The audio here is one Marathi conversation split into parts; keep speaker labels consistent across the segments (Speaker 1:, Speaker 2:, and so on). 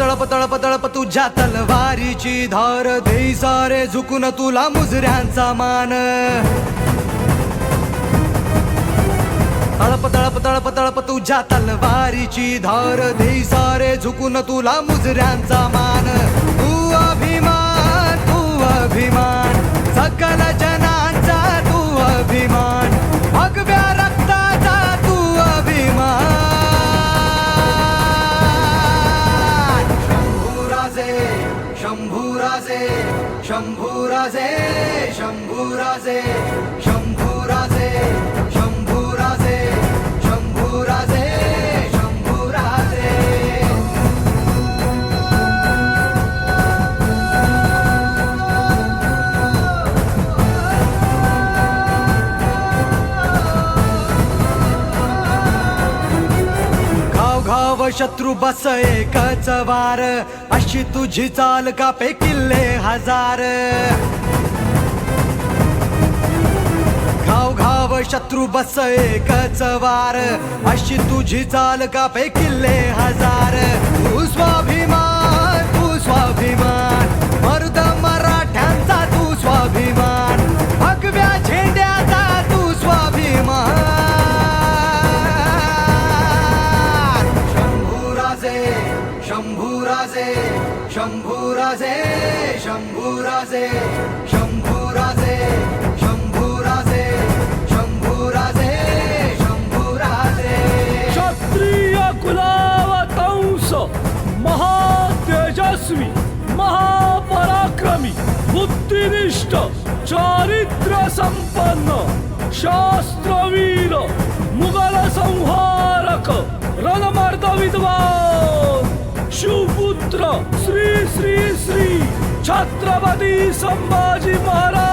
Speaker 1: तळप तळप तळप तुझ्या तलवारीची धार देई सारे झुकून तुला मुजऱ्यांचा मान. तळप तळप तळप तळप तुझ्या तलवारीची धार देई सारे झुकून तुला मुजऱ्यांचा मान. तू अभिमान तू अभिमान सकल শম্ভুরাজে শম্ভুরাজে घाव शत्रू बस एकच वार. अशी तुझी चाल कापे किल्ले हजार. घाव घाव शत्रू बस एकच वार. अशी तुझी चाल कापे किल्ले हजार. तू स्वाभिमान শম্ভুরাজে শম্ভুরাজে শম্ভুরাজে
Speaker 2: শম্ভুরাজে শম্ভুরাজে শম্ভুরাজে শম্ভুরাজে। ক্ষত্রিয় কুলাব কংস মহা তেজস্বী মহাপরাক্রমী বুদ্ধিনিষ্ঠ চরিত্র সম্পন্ন শাস্ত্রবীর মুঘল সংহারক छत्रपती संभाजी महाराज!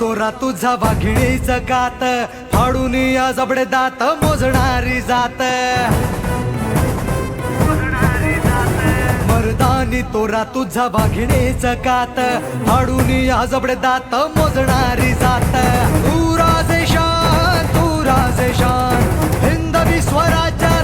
Speaker 1: तोरा तुझा वाघिणीच जगात फाडून या जबडे दात मोजणारी जात. मर्दानी तोरा तुझा वाघिणीच जगात फाडून या जबडे दात मोजणारी जात. तू राजेशान तू राजेशान हिंदवी स्वराज्य